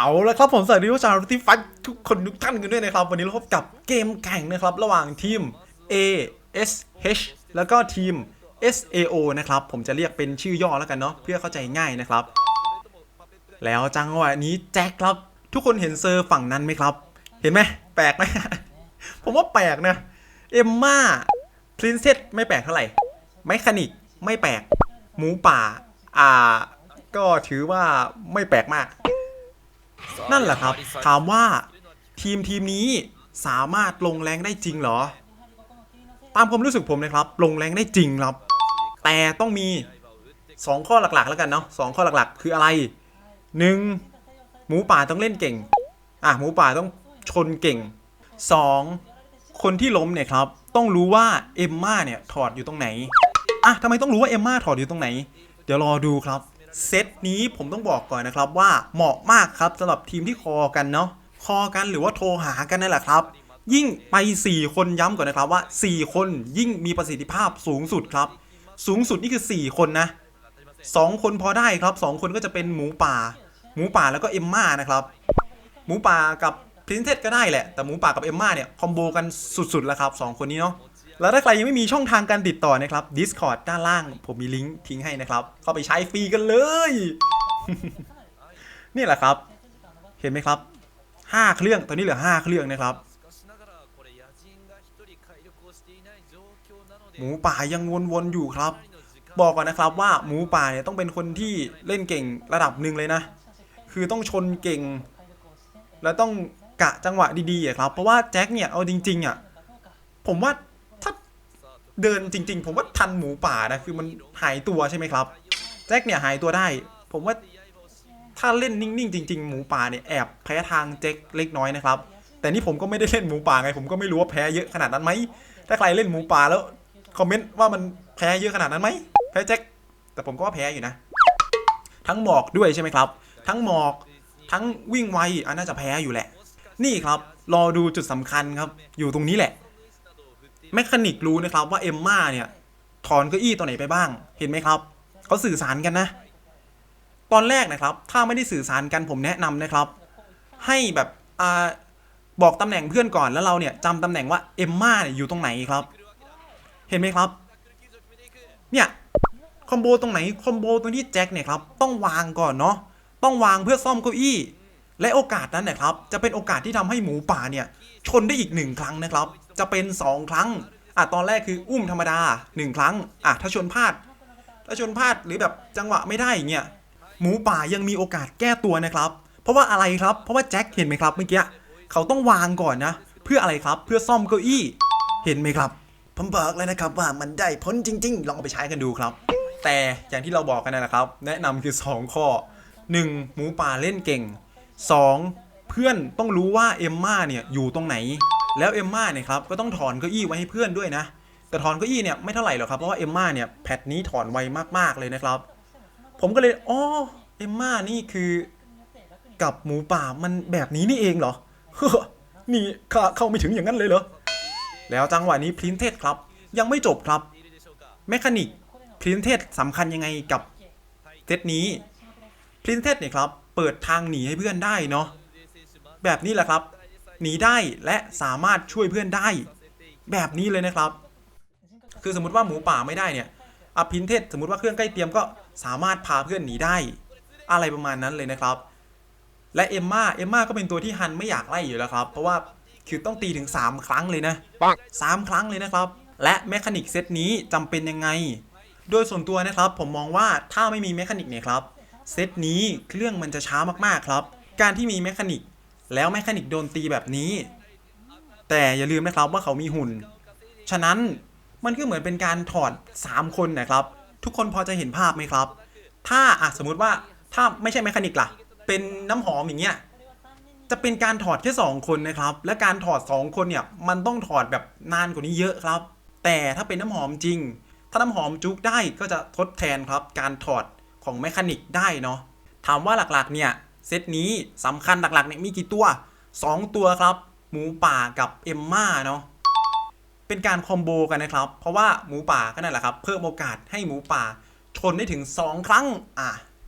เอาละครับผมสวัสดีผู้ชมที่ฟัดทุกคนทุกท่านกันด้วยนะครับ วันนี้เราพบกับเกมแข่งนะครับ ระหว่างทีม A S H แล้วก็ทีม S A O นะครับ ผมจะเรียกเป็นชื่อย่อแล้วกันเนาะเพื่อเข้าใจง่ายนะครับ แล้วจังหวะนี้แจ็คครับ ทุกคนเห็นเซอร์ฝั่งนั้นไหมครับ เห็นไหมแปลกไหม ผมว่าแปลกนะเอมม่าพรินเซสไม่แปลกเท่าไหร่ไมคานิกไม่แปลกหมูป่า อ่า ก็ถือว่าไม่แปลกมาก นั่นแหละครับ ถามว่าทีมทีมนี้สามารถลงแรงได้จริงเหรอ ตามความรู้สึกผมนะครับ ลงแรงได้จริงครับ แต่ต้องมี 2 ข้อหลักๆ แล้วกันเนาะสองข้อหลักๆ คืออะไร 1. หมูป่าต้องเล่นเก่ง อะหมูป่าต้องชนเก่ง 2. คนที่ล้มเนี่ยครับ ต้องรู้ว่าเอมม่าเนี่ยถอดอยู่ตรงไหนอะทำไมต้องรู้ว่าเอมม่าถอดอยู่ตรงไหน เดี๋ยวรอดูครับ เซตนี้ผมต้องบอกก่อนนะครับว่าเหมาะมากครับสำหรับทีมที่คอกันเนาะคอกันหรือว่าโทรหากันนั่นแหละครับ ยิ่งไป 4 คนย้ำก่อนนะครับว่า 4 คนยิ่งมีประสิทธิภาพสูงสุดครับ สูงสุดนี่คือ 4 คนนะ 2 คนพอได้ครับ 2 คนก็จะเป็นหมูป่า หมูป่าแล้วก็เอ็มม่านะครับ หมูป่ากับพรินเซสก็ได้แหละ แต่หมูป่ากับเอ็มม่าเนี่ยคอมโบกันสุดๆแล้วครับ 2 คนนี้เนาะ แล้วถ้าใครยังไม่มีช่องทางการติดต่อนะครับ Discord ด้านล่าง ผมมีลิงก์ทิ้งให้นะครับ เข้าไปใช้ฟรีกันเลย นี่แหละครับ เห็นไหมครับ 5 เครื่อง ตอนนี้เหลือ 5 เครื่องนะครับ หมูป่ายังวนๆอยู่ครับ บอกก่อนนะครับว่าหมูป่าเนี่ยต้องเป็นคนที่เล่นเก่งระดับหนึ่งเลยนะ คือต้องชนเก่ง แล้วต้องกะจังหวะดีๆอะครับ เพราะว่าแจ็คเนี่ยเอาจริงๆอะ ผมว่า เดินจริง ๆ ผมว่าทันหมูป่านะคือมันหายตัวใช่ไหมครับ แจ็คเนี่ยหายตัวได้ ผมว่าถ้าเล่นนิ่งๆจริง ๆ หมูป่าเนี่ยแอบแพ้ทางแจ็คเล็กน้อยนะครับ แต่นี่ผมก็ไม่ได้เล่นหมูป่าไง ผมก็ไม่รู้ว่าแพ้เยอะขนาดนั้นไหมถ้าใครเล่นหมูป่าแล้วคอมเมนต์ว่ามันแพ้เยอะขนาดนั้นไหมแพ้แจ็คแต่ผมก็ว่าแพ้อยู่นะ ทั้งหมอกด้วยใช่ไหมครับ ทั้งหมอกทั้งวิ่งไวอันน่าจะแพ้อยู่แหละ นี่ครับรอดูจุดสำคัญครับ อยู่ตรงนี้แหละ แมคานิกรู้นะครับว่าเอมม่าเนี่ยถอนเก้าอี้ตัวไหนไปบ้าง เห็นไหมครับเขาสื่อสารกันนะ ตอนแรกนะครับ ถ้าไม่ได้สื่อสารกันผมแนะนำนะครับ ให้แบบอ่าบอกตำแหน่งเพื่อนก่อนแล้วเราเนี่ยจำตำแหน่งว่าเอมม่าเนี่ยอยู่ตรงไหนครับ เห็นไหมครับ เนี่ยคอมโบตรงไหนคอมโบตรงที่แจ็คเนี่ยครับต้องวางก่อนเนาะต้องวางเพื่อซ่อมเก้าอี้ และโอกาสนั้นนะครับ จะเป็นโอกาสที่ทำให้หมูป่าเนี่ย ชนได้อีกหนึ่งครั้งนะครับ จะเป็น 2 ครั้งอะตอนแรกคืออุ้มธรรมดา 1 ครั้งอะถ้าชนพลาด ถ้าชนพลาดหรือแบบจังหวะไม่ได้อย่างเงี้ยหมูป่ายังมีโอกาสแก้ตัวนะครับ เพราะว่าอะไรครับ เพราะว่าแจ็คเห็นไหมครับเมื่อกี้เขาต้องวางก่อนนะ เพื่ออะไรครับเพื่อซ่อมเก้าอี้ เห็นไหมครับผมบอกเลยนะครับว่ามันได้ผลจริง ๆ ลองเอาไปใช้กันดูครับ แต่อย่างที่เราบอกกันนะครับ แนะนำคือ 2 ข้อ 1. หมูป่าเล่นเก่ง 2. เพื่อนต้องรู้ว่าเอมม่าเนี่ยอยู่ตรงไหน แล้วเอมม่าเนี่ยครับก็ต้องถอนเก้าอี้ไว้ให้เพื่อนด้วยนะ แต่ถอนเก้าอี้เนี่ยไม่เท่าไหร่หรอกครับเพราะว่าเอมม่าเนี่ยแพทนี้ถอนไวมากๆเลยนะครับ ผมก็เลยอ๋อเอมม่านี่คือกับหมูป่ามันแบบนี้นี่เองเหรอนี่ข้าเข้าไม่ถึงอย่างนั้นเลยเหรอแล้วจังหวะนี้พรินเทสครับ ยังไม่จบครับแมคานิกพรินเทสสำคัญยังไงกับเซตนี้พรินเทสเนี่ยครับ เปิดทางหนีให้เพื่อนได้เนาะแบบนี้แหละครับ หนีได้และสามารถช่วยเพื่อนได้ แบบนี้เลยนะครับ คือสมมติว่าหมูป่าไม่ได้เนี่ยอะพินเทสสมมติว่าเครื่องใกล้เตรียมก็สามารถพาเพื่อนหนีได้ อะไรประมาณนั้นเลยนะครับ และเอมมาเอมมาก็เป็นตัวที่ฮันไม่อยากไล่อยู่แล้วครับ เพราะว่าคือต้องตีถึง 3 ครั้งเลยนะสามครั้งเลยนะครับ และแมคานิกเซตนี้จำเป็นยังไง โดยส่วนตัวนะครับผมมองว่าถ้าไม่มีแมคานิกเนี่ยครับ เซตนี้เครื่องมันจะช้ามากๆครับ การที่มีแมคานิก แล้วแมคานิกโดนตีแบบนี้ แต่อย่าลืมนะครับว่าเขามีหุ่น ฉะนั้นมันก็เหมือนเป็นการถอด 3 คนนะครับ ทุกคนพอจะเห็นภาพไหมครับ ถ้าอะสมมุติว่าถ้าไม่ใช่แมคานิกล่ะ เป็นน้ำหอมอย่างเงี้ยจะเป็นการถอดแค่ 2 คนนะครับ และการถอด 2 คนเนี่ยมันต้องถอดแบบนานกว่านี้เยอะครับ แต่ถ้าเป็นน้ำหอมจริง ถ้าน้ำหอมจุกได้ก็จะทดแทนครับ การถอด ของแมคานิกได้เนาะถามว่าหลักๆเนี่ยเซตนี้สำคัญหลักๆเนี่ยมีกี่ตัว 2 ตัวครับ หมูป่ากับเอมม่าเนาะเป็นการคอมโบกันนะครับ เพราะว่าหมูป่าก็นั่นแหละครับ เพิ่มโอกาสให้หมูป่าชนได้ถึง 2 ครั้งอะ